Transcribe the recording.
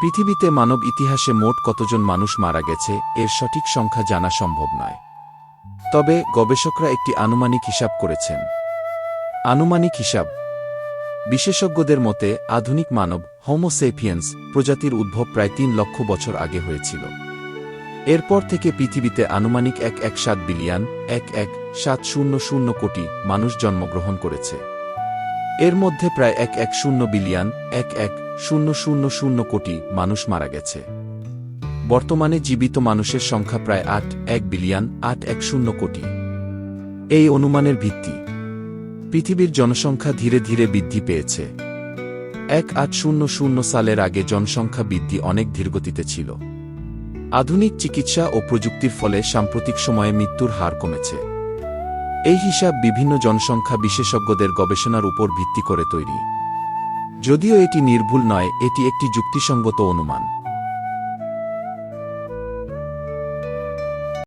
পৃথিবীতে মানব ইতিহাসে মোট কতজন মানুষ মারা গেছে, এর সঠিক সংখ্যা জানা সম্ভব নয়। তবে গবেষকরা একটি আনুমানিক হিসাব করেছেন। আনুমানিক হিসাব। বিশেষজ্ঞদের মতে, আধুনিক মানব হোমোসেপিয়েন্স প্রজাতির উদ্ভব প্রায় তিন লক্ষ বছর আগে হয়েছিল। এরপর থেকে পৃথিবীতে আনুমানিক এক এক সাত বিলিয়ন, এক এক সাত শূন্য শূন্য কোটি মানুষ জন্মগ্রহণ করেছে। এর মধ্যে প্রায় এক এক শূন্য বিলিয়ন, এক এক শূন্য শূন্য শূন্য কোটি মানুষ মারা গেছে। বর্তমানে জীবিত মানুষের সংখ্যা প্রায় আট এক বিলিয়ন, আট এক শূন্য কোটি। এই অনুমানের ভিত্তি পৃথিবীর জনসংখ্যা ধীরে ধীরে বৃদ্ধি পেয়েছে। এক আট শূন্য শূন্য সালের আগে জনসংখ্যা বৃদ্ধি অনেক ধীরগতিতে ছিল। আধুনিক চিকিৎসা ও প্রযুক্তির ফলে সাম্প্রতিক সময়ে মৃত্যুর হার কমেছে। এই হিসাব বিভিন্ন জনসংখ্যা বিশেষজ্ঞদের গবেষণার উপর ভিত্তি করে তৈরি। যদিও এটি নির্ভুল নয়, এটি একটি যুক্তিসঙ্গত অনুমান।